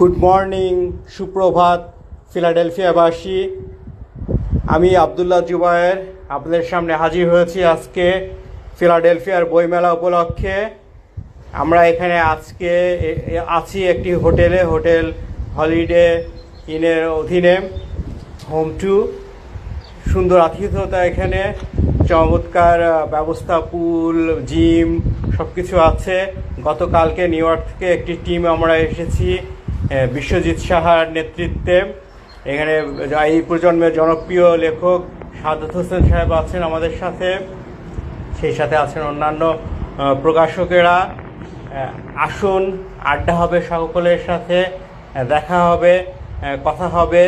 Good morning, সুপ্রভাত, ফিলাডেলফিয়াবাসী। আমি আবদুল্লাহ জুবায়ের, আপনাদের সামনে হাজির হয়েছি আজকে ফিলাডেলফিয়ার বইমেলা উপলক্ষে। আমরা এখানে আজকে আছি একটি হোটেলে, হোটেল হলিডে ইনের অধীনে, হোম টু। সুন্দর আতিথ্যতা এখানে, চমৎকার ব্যবস্থা, পুল, জিম সব কিছু আছে। গতকালকে নিউ ইয়র্ক থেকে একটি টিম আমরা এসেছি। বিশ্বজিৎ সাহার নেতৃত্বে। এখানে এই প্রজন্মের জনপ্রিয় লেখক সাদত হোসেন সাহেব আছেন আমাদের সাথে। সেই সাথে আছেন অন্যান্য প্রকাশকেরা। আসুন, আড্ডা হবে সকলের সাথে। দেখা হবে কথা হবে।